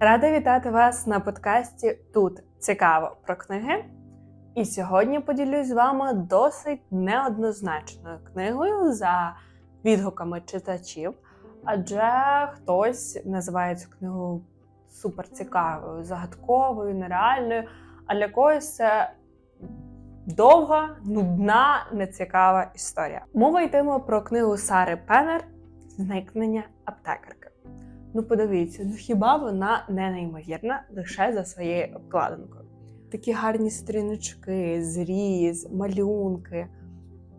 Рада вітати вас на подкасті Тут цікаво про книги. І сьогодні поділюсь з вами досить неоднозначною книгою за відгуками читачів, адже хтось називає цю книгу суперцікавою, загадковою, нереальною, а для когось це довга, нудна, нецікава історія. Мова йтиме про книгу Сари Пеннер Зникнення аптекарки. Ну, подивіться, ну хіба вона не неймовірна лише за своєю обкладинкою? Такі гарні сторіночки, зріз, малюнки.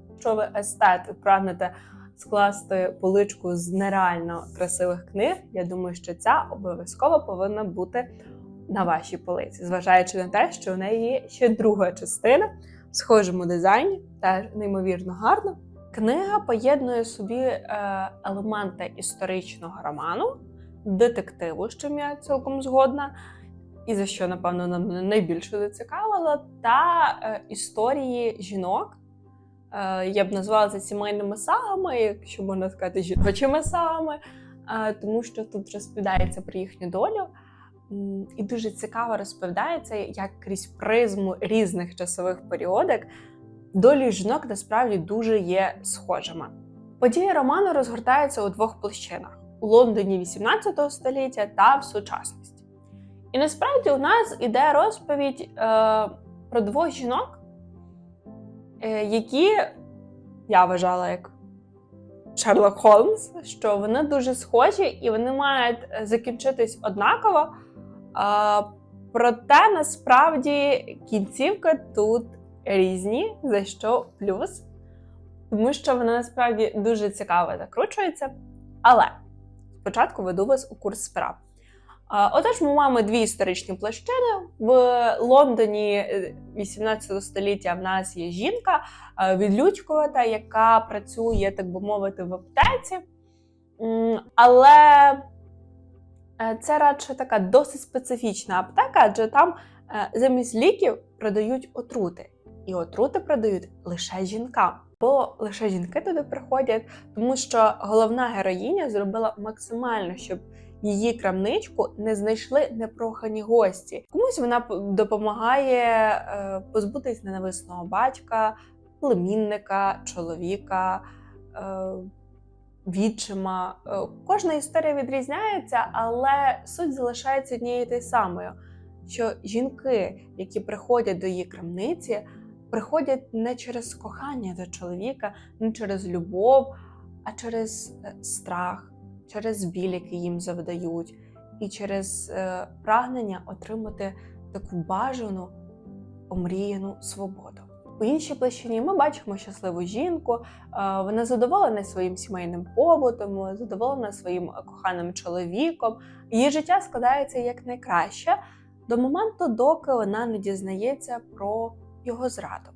Якщо ви естет і прагнете скласти поличку з нереально красивих книг, я думаю, що ця обов'язково повинна бути на вашій полиці, зважаючи на те, що у неї є ще друга частина в схожому дизайні, теж неймовірно гарно. Книга поєднує собі е, елементи історичного роману, детективу, з чим я цілком згодна, і за що, напевно, нам найбільше зацікавило, та е, історії жінок. Е, я б назвала це сімейними сагами, якщо можна сказати, жіночими сагами, е, тому що тут розповідається про їхню долю. І дуже цікаво розповідається, як крізь призму різних часових періодик долі жінок насправді дуже є схожими. Події роману розгортаються у двох площинах у Лондоні 18 століття та в сучасності. І насправді у нас іде розповідь е, про двох жінок, е, які я вважала як Шерлок Холмс, що вони дуже схожі і вони мають е, закінчитись однаково. Е, проте насправді кінцівки тут різні, за що плюс, тому що вона насправді дуже цікаво закручується. Але спочатку веду вас у курс справ. Отож, ми маємо дві історичні площини. В Лондоні е, 18 століття в нас є жінка е, відлюдькувата, яка працює, так би мовити, в аптеці. Але е, це радше така досить специфічна аптека, адже там е, замість ліків продають отрути. І отрути продають лише жінкам. Бо лише жінки туди приходять, тому що головна героїня зробила максимально, щоб її крамничку не знайшли непрохані гості. Комусь вона допомагає е, позбутись ненависного батька, племінника, чоловіка, е, відчима. Е, кожна історія відрізняється, але суть залишається однією тією самою. Що жінки, які приходять до її крамниці, приходять не через кохання до чоловіка, не через любов, а через е, страх, через біль, який їм завдають, і через е, прагнення отримати таку бажану, омріяну свободу. У іншій площині ми бачимо щасливу жінку, е, вона задоволена своїм сімейним побутом, задоволена своїм коханим чоловіком. Її життя складається як найкраще до моменту, доки вона не дізнається про його зраду.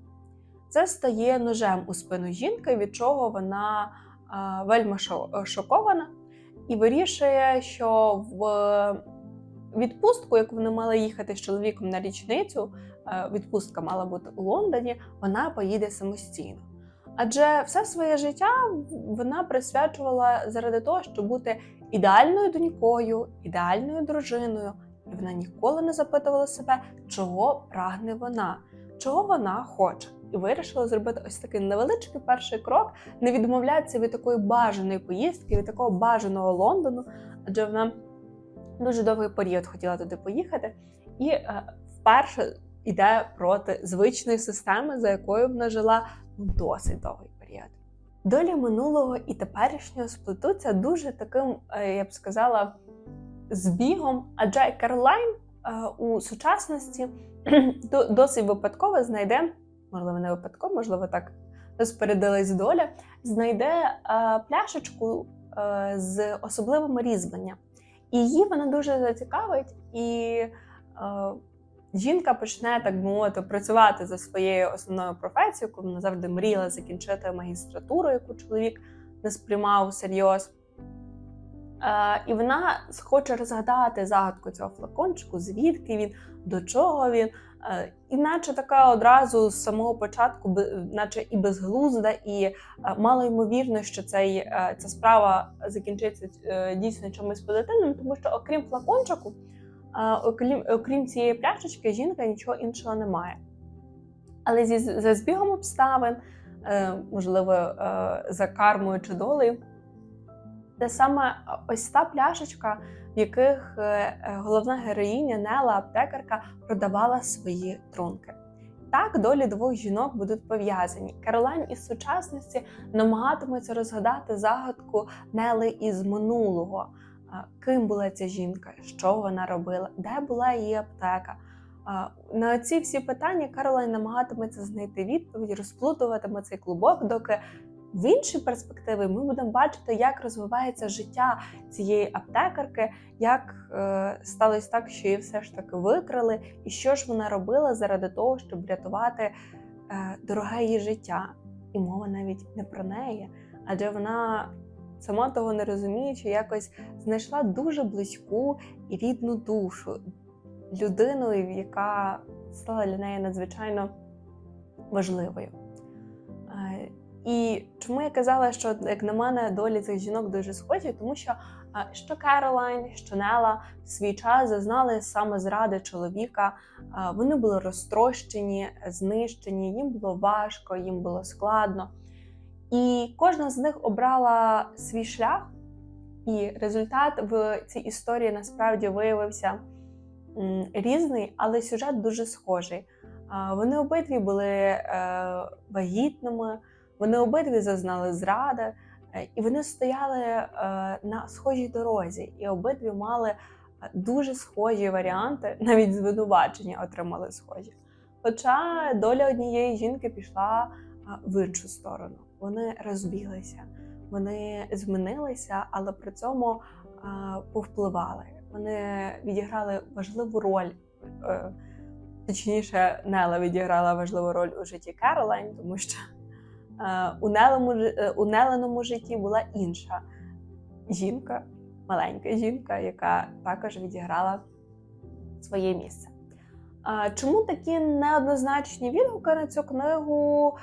Це стає ножем у спину жінки, від чого вона а, вельми шокована і вирішує, що в відпустку, яку вона мала їхати з чоловіком на річницю, е, відпустка мала бути у Лондоні, вона поїде самостійно. Адже все своє життя вона присвячувала заради того, щоб бути ідеальною донькою, ідеальною дружиною, і вона ніколи не запитувала себе, чого прагне вона, чого вона хоче. І вирішила зробити ось такий невеличкий перший крок, не відмовлятися від такої бажаної поїздки, від такого бажаного Лондону, адже вона дуже довгий період хотіла туди поїхати, і е, вперше йде проти звичної системи, за якою вона жила ну, досить довгий період. Долі минулого і теперішнього сплетуться дуже таким, е, я б сказала, збігом, адже Каролайн е, у сучасності до- досить випадково знайде, можливо, не випадково, можливо, так розпорядилась доля, знайде е, пляшечку е, з особливими різьбленням. І її вона дуже зацікавить, і е, жінка почне, так мовити, працювати за своєю основною професією, яку вона завжди мріяла закінчити магістратуру, яку чоловік не сприймав всерйоз. Е, і вона хоче розгадати загадку цього флакончику, звідки він, до чого він. Е, іначе така одразу з самого початку, наче і безглузда, і е, мало ймовірно, що цей, ця справа закінчиться дійсно чимось позитивним, тому що окрім флакончику, окрім, окрім цієї пляшечки, жінка нічого іншого не має. Але зі, за збігом обставин, можливо, за кармою чи долею, це саме ось та пляшечка, в яких е, е, головна героїня Нела, аптекарка, продавала свої трунки. Так, долі двох жінок будуть пов'язані. Каролайн із сучасності намагатиметься розгадати загадку Нели із минулого. Ким була ця жінка, що вона робила, де була її аптека. На ці всі питання Каролайн намагатиметься знайти відповідь, розплутуватиме цей клубок, доки в іншій перспективі ми будемо бачити, як розвивається життя цієї аптекарки, як е, сталося так, що її все ж таки викрали, і що ж вона робила заради того, щоб врятувати е, дороге її життя. І мова навіть не про неї, адже вона сама того не розуміючи, якось знайшла дуже близьку і рідну душу, людину, яка стала для неї надзвичайно важливою. І чому я казала, що як на мене долі цих жінок дуже схожі, тому що що Керолайн, що Нела в свій час зазнали саме зради чоловіка. Вони були розтрощені, знищені, їм було важко, їм було складно. І кожна з них обрала свій шлях, і результат в цій історії насправді виявився різний, але сюжет дуже схожий. Вони обидві були е, вагітними, вони обидві зазнали зради, е, і вони стояли е, на схожій дорозі, і обидві мали е, дуже схожі варіанти, навіть звинувачення отримали схожі. Хоча доля однієї жінки пішла в іншу сторону. Вони розбіглися, вони змінилися, але при цьому повпливали. Вони відіграли важливу роль. Точніше, Нела відіграла важливу роль у житті Керолайн, тому що у, Нелому, е, у Неленому житті була інша жінка, маленька жінка, яка також відіграла своє місце. Чому такі неоднозначні відгуки на цю книгу?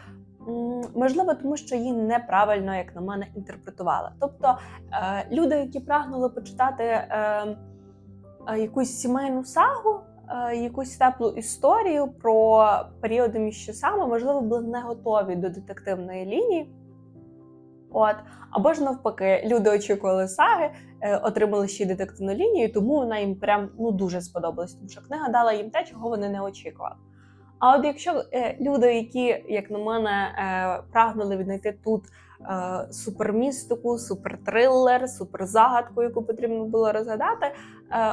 Можливо, тому що її неправильно, як на мене, інтерпретували. Тобто е, люди, які прагнули почитати е, е, якусь сімейну сагу, е, якусь теплу історію про періоди між часами, можливо, були не готові до детективної лінії. От, або ж навпаки, люди очікували саги, е, отримали ще й детективну лінію, тому вона їм прям ну дуже сподобалась, тому що книга дала їм те, чого вони не очікували. А от якщо е, люди, які, як на мене, е, прагнули віднайти тут е, супермістику, супертрилер, суперзагадку, яку потрібно було розгадати, е,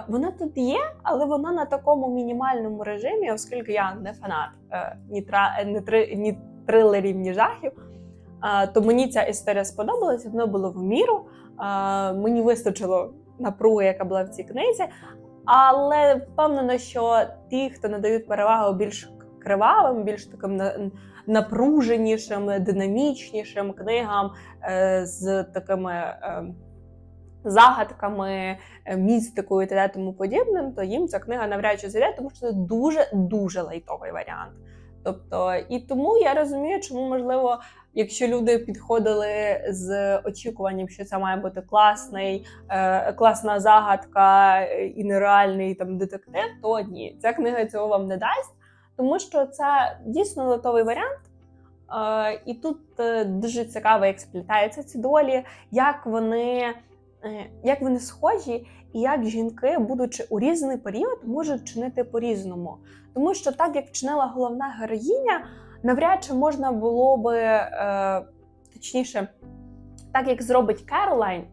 вона тут є, але вона на такому мінімальному режимі, оскільки я не фанат е, ні, тра, е, ні, три, ні трилерів, ні жахів. Е, то мені ця історія сподобалася, воно було в міру. Е, мені вистачило напруги, яка була в цій книзі. Але впевнена, що ті, хто надають перевагу більш кривавим, більш таким напруженішим, динамічнішим книгам е, з такими е, загадками, е, містикою та тому подібним, то їм ця книга навряд чи зайде, тому що це дуже дуже лайтовий варіант. Тобто, і тому я розумію, чому можливо, якщо люди підходили з очікуванням, що це має бути класний, е, класна загадка і нереальний там детектив, то ні, ця книга цього вам не дасть, тому що це дійсно лайтовий варіант. Е, і тут дуже цікаво, як сплітаються ці долі, як вони, як вони схожі, і як жінки, будучи у різний період, можуть чинити по-різному. Тому що так як вчинила головна героїня, навряд чи можна було би, е, точніше, так як зробить Керолайн,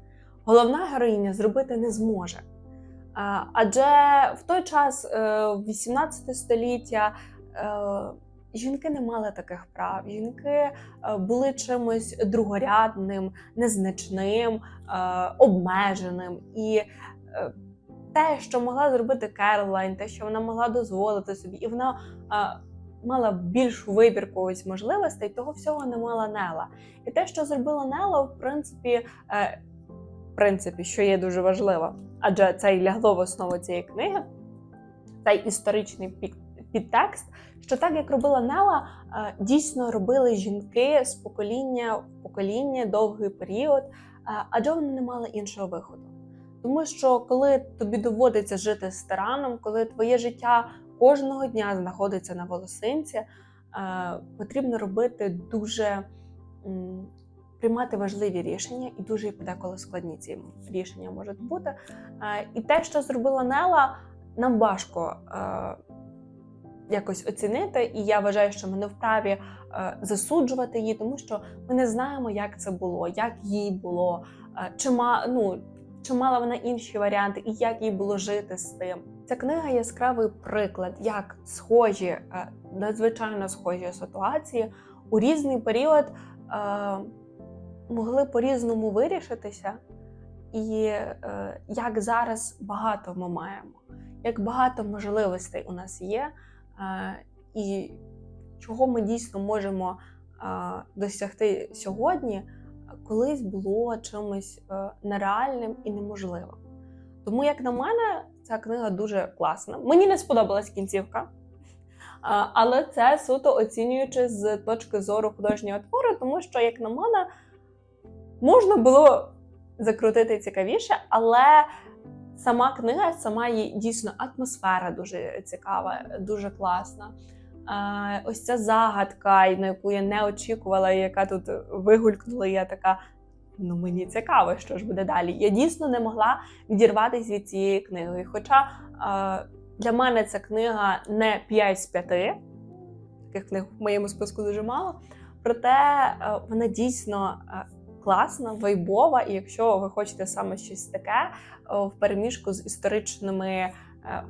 головна героїня зробити не зможе. Адже в той час, е, 18 століття, е, жінки не мали таких прав. Жінки е, були чимось другорядним, незначним, е, обмеженим. І е, те, що могла зробити Керолайн, те, що вона могла дозволити собі, і вона мала більшу вибірку ось можливостей, того всього не мала Нела. І те, що зробила Нела, в принципі, в принципі, що є дуже важливо, адже це й лягло в основу цієї книги, цей історичний пік- підтекст, що так як робила Нела, е, дійсно робили жінки з покоління в покоління довгий період, е, адже вони не мали іншого виходу. Тому що коли тобі доводиться жити з тираном, коли твоє життя кожного дня знаходиться на волосинці, е, потрібно робити дуже приймати важливі рішення, і дуже подеколи складні ці рішення можуть бути. І те, що зробила Нела, нам важко якось оцінити, і я вважаю, що ми не вправі е, засуджувати її, тому що ми не знаємо, як це було, як їй було, е, чи ма, ну, чи мала вона інші варіанти, і як їй було жити з тим. Ця книга яскравий приклад, як схожі, е, надзвичайно схожі ситуації у різний період могли по-різному вирішитися, і як зараз багато ми маємо, як багато можливостей у нас є, і чого ми дійсно можемо е, досягти сьогодні, колись було чимось е, нереальним і неможливим. Тому, як на мене, ця книга дуже класна. Мені не сподобалась кінцівка. Але це суто оцінюючи з точки зору художнього твору, тому що, як на мене, можна було закрутити цікавіше, але сама книга, сама її дійсно атмосфера дуже цікава, дуже класна. Ось ця загадка, на яку я не очікувала, і яка тут вигулькнула, я така. Ну, мені цікаво, що ж буде далі. Я дійсно не могла відірватися від цієї книги. Хоча е, для мене ця книга не 5 з 5, таких книг в моєму списку дуже мало. Проте е, вона дійсно класна, вайбова, і якщо ви хочете саме щось таке е, в переміжку з історичними е,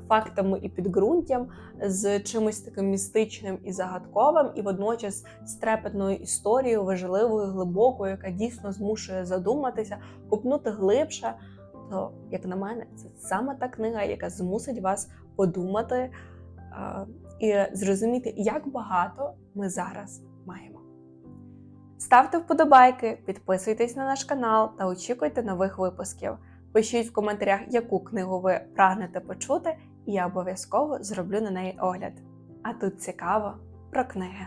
фактами і підґрунтям, з чимось таким містичним і загадковим, і водночас з трепетною історією, важливою, глибокою, яка дійсно змушує задуматися, купнути глибше. То, як на мене, це саме та книга, яка змусить вас подумати е, і зрозуміти, як багато ми зараз. Ставте вподобайки, підписуйтесь на наш канал та очікуйте нових випусків. Пишіть в коментарях, яку книгу ви прагнете почути, і я обов'язково зроблю на неї огляд. А тут цікаво про книги.